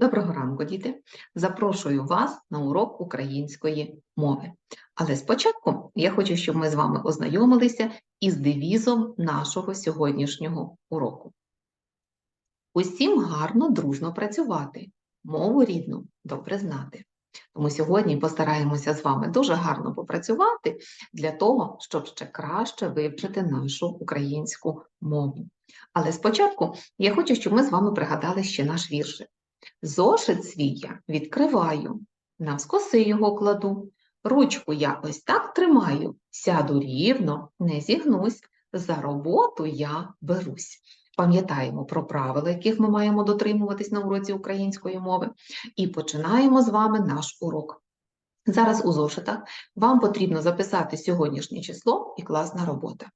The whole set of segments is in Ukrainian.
Доброго ранку, діти! Запрошую вас на урок української мови. Але спочатку я хочу, щоб ми з вами ознайомилися із девізом нашого сьогоднішнього уроку. Усім гарно, дружно працювати, мову рідну добре знати. Тому сьогодні постараємося з вами дуже гарно попрацювати для того, щоб ще краще вивчити нашу українську мову. Але спочатку я хочу, щоб ми з вами пригадали ще наш віршик. Зошит свій я відкриваю, навскоси його кладу, ручку я ось так тримаю, сяду рівно, не зігнусь, за роботу я берусь. Пам'ятаємо про правила, яких ми маємо дотримуватись на уроці української мови, і починаємо з вами наш урок. Зараз у зошитах вам потрібно записати сьогоднішнє число і класна робота.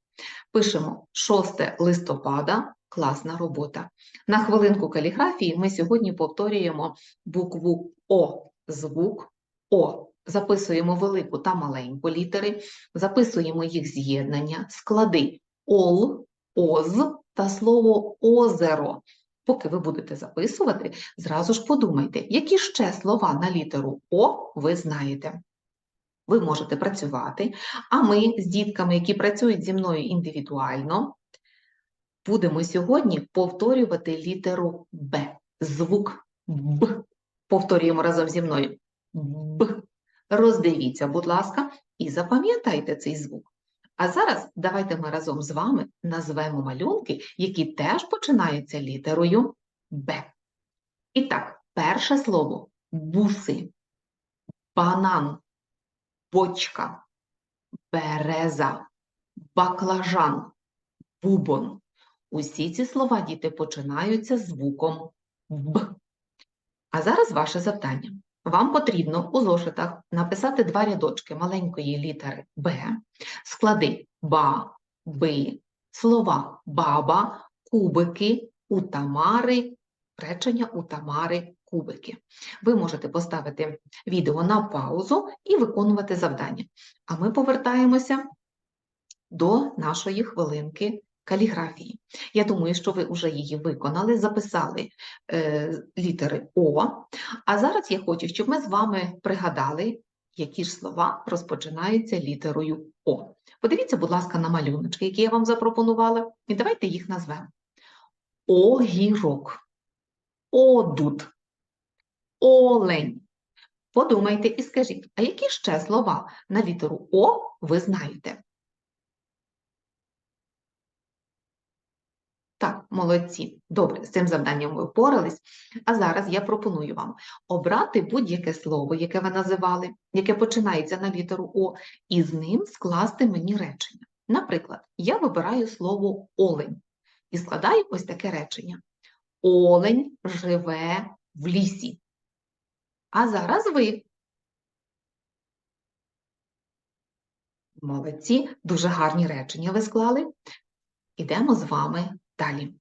Пишемо 6 листопада, класна робота. На хвилинку каліграфії ми сьогодні повторюємо букву О, звук О. Записуємо велику та маленьку літери, записуємо їх з'єднання, склади ОЛ, ОЗ та слово озеро. Поки ви будете записувати, зразу ж подумайте, які ще слова на літеру О ви знаєте. Ви можете працювати, а ми з дітками, які працюють зі мною індивідуально, будемо сьогодні повторювати літеру Б. Звук Б. Повторюємо разом зі мною. Б. Роздивіться, будь ласка, і запам'ятайте цей звук. А зараз давайте ми разом з вами назвемо малюнки, які теж починаються літерою Б. І так, перше слово буси, банан, бочка, береза, баклажан, бубон. Усі ці слова, діти, починаються звуком Б. А зараз ваше завдання. Вам потрібно у зошитах написати два рядочки маленької літери Б, склади ба, би, слова баба, кубики, у Тамари, речення у Тамари, кубики. Ви можете поставити відео на паузу і виконувати завдання. А ми повертаємося до нашої хвилинки каліграфії. Я думаю, що ви вже її виконали, записали е, літери О. А зараз я хочу, щоб ми з вами пригадали, які ж слова розпочинаються літерою О. Подивіться, будь ласка, на малюночки, які я вам запропонувала, і давайте їх назвемо. Огірок, одуд, олень. Подумайте і скажіть, а які ще слова на літеру О ви знаєте? Так, молодці. Добре, з цим завданням ви впорались. А зараз я пропоную вам обрати будь-яке слово, яке ви називали, яке починається на літеру О, і з ним скласти мені речення. Наприклад, я вибираю слово олень і складаю ось таке речення. Олень живе в лісі. А зараз ви. Молодці, дуже гарні речення ви склали. Ідемо з вами Далі.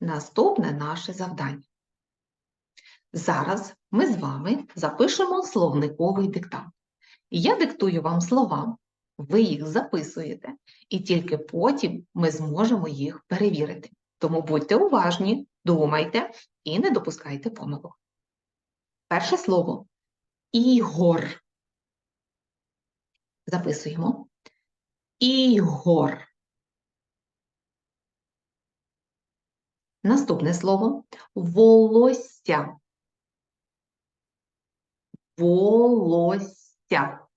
Наступне наше завдання. Зараз ми з вами запишемо словниковий диктант. Я диктую вам слова, ви їх записуєте, і тільки потім ми зможемо їх перевірити. Тому будьте уважні, думайте і не допускайте помилок. Перше слово Ігор. Записуємо. Ігор. Наступне слово волосся. Волосся.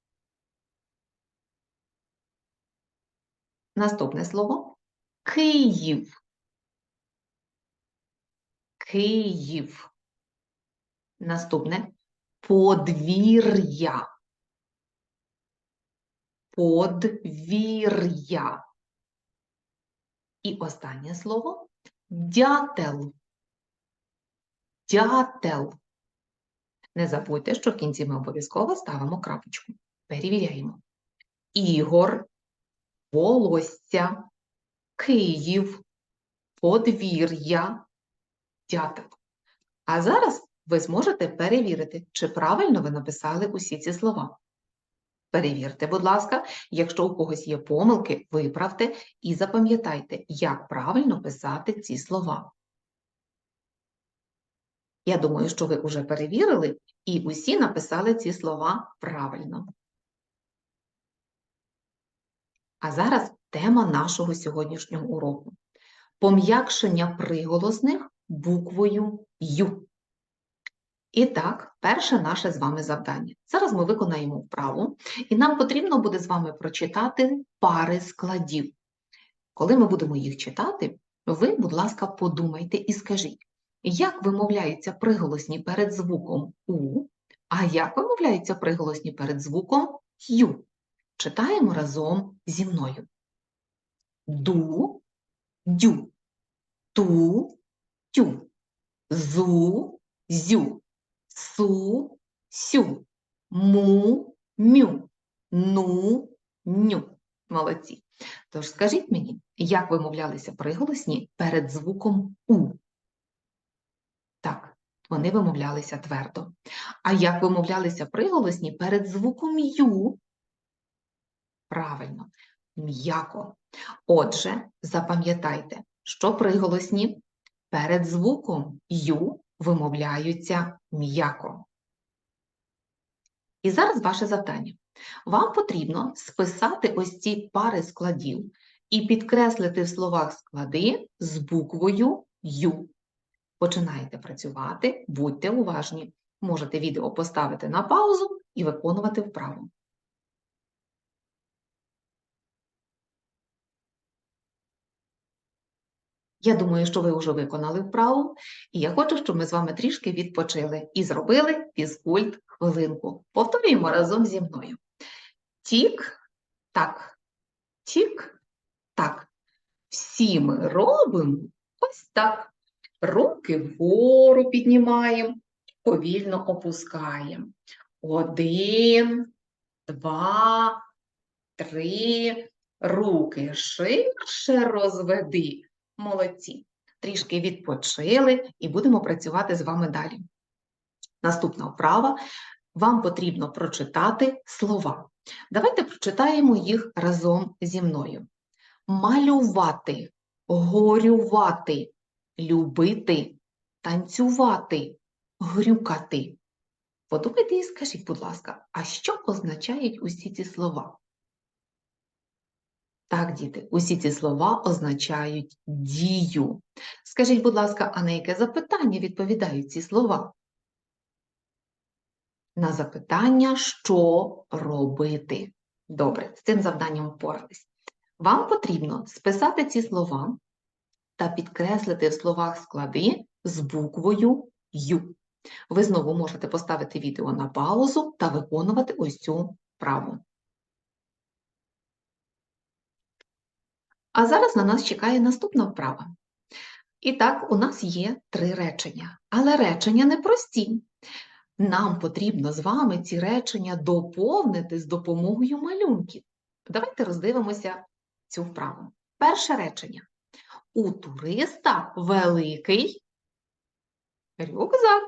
Наступне слово Київ. Київ. Наступне подвір'я. Подвір'я. І останнє слово Дятел. Дятел. Не забудьте, що в кінці ми обов'язково ставимо крапочку. Перевіряємо. Ігор, волосся, Київ, подвір'я, дятел. А зараз ви зможете перевірити, чи правильно ви написали усі ці слова. Перевірте, будь ласка, якщо у когось є помилки, виправте і запам'ятайте, як правильно писати ці слова. Я думаю, що ви вже перевірили і усі написали ці слова правильно. А зараз тема нашого сьогоднішнього уроку. Пом'якшення приголосних буквою Ю. І так, перше наше з вами завдання. Зараз ми виконаємо вправу, і нам потрібно буде з вами прочитати пари складів. Коли ми будемо їх читати, ви, будь ласка, подумайте і скажіть, як вимовляються приголосні перед звуком У, а як вимовляються приголосні перед звуком Ю. Читаємо разом зі мною. Ду, дю, ту, тю, зу, зю, су, сю, му, мю, ну, ню. Молодці. Тож скажіть мені, як вимовлялися приголосні перед звуком У? Так, вони вимовлялися твердо. А як вимовлялися приголосні перед звуком Ю? Правильно, м'яко. Отже, запам'ятайте, що приголосні перед звуком Ю вимовляються м'яко. І зараз ваше завдання. Вам потрібно списати ось ці пари складів і підкреслити в словах склади з буквою Ю. Починаєте працювати, будьте уважні. Можете відео поставити на паузу і виконувати вправу. Я думаю, що ви вже виконали вправу, і я хочу, щоб ми з вами трішки відпочили і зробили фізкульт хвилинку. Повторюємо разом зі мною. Тік, так, тік, так. Всі ми робимо ось так. Руки вгору піднімаємо, повільно опускаємо. Один, два, три. Руки ширше розведи. Молодці. Трішки відпочили і будемо працювати з вами далі. Наступна вправа. Вам потрібно прочитати слова. Давайте прочитаємо їх разом зі мною. Малювати, горювати, любити, танцювати, грюкати. Подумайте і скажіть, будь ласка, а що означають усі ці слова? Так, діти, усі ці слова означають дію. Скажіть, будь ласка, а на яке запитання відповідають ці слова? На запитання, що робити. Добре, з цим завданням впорались. Вам потрібно списати ці слова та підкреслити в словах склади з буквою Ю. Ви знову можете поставити відео на паузу та виконувати ось цю вправу. А зараз на нас чекає наступна вправа. І так, у нас є три речення, але речення непрості. Нам потрібно з вами ці речення доповнити з допомогою малюнків. Давайте роздивимося цю вправу. Перше речення. У туриста великий рюкзак.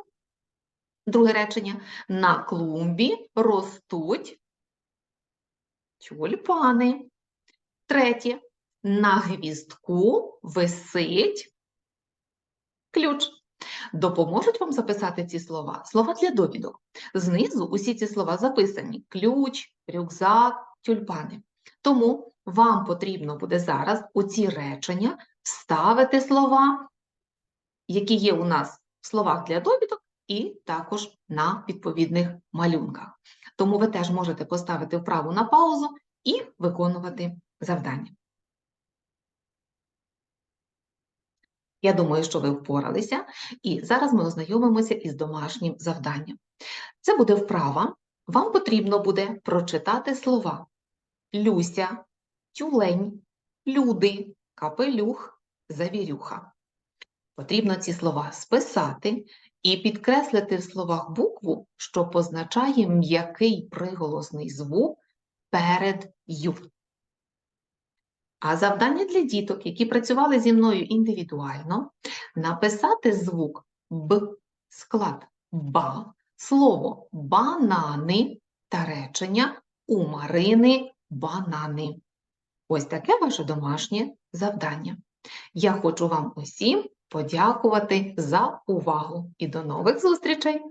Друге речення. На клумбі ростуть тюльпани. Третє. На гвіздку висить ключ. Допоможуть вам записати ці слова? Слова для довідок. Знизу усі ці слова записані: ключ, рюкзак, тюльпани. Тому вам потрібно буде зараз у ці речення вставити слова, які є у нас в словах для довідок, і також на відповідних малюнках. Тому ви теж можете поставити вправу на паузу і виконувати завдання. Я думаю, що ви впоралися, і зараз ми ознайомимося із домашнім завданням. Це буде вправа. Вам потрібно буде прочитати слова Люся, тюлень, люди, капелюх, завірюха. Потрібно ці слова списати і підкреслити в словах букву, що позначає м'який приголосний звук перед ю. А завдання для діток, які працювали зі мною індивідуально, написати звук Б, склад Ба, слово банани та речення у Марини банани. Ось таке ваше домашнє завдання. Я хочу вам усім подякувати за увагу і до нових зустрічей!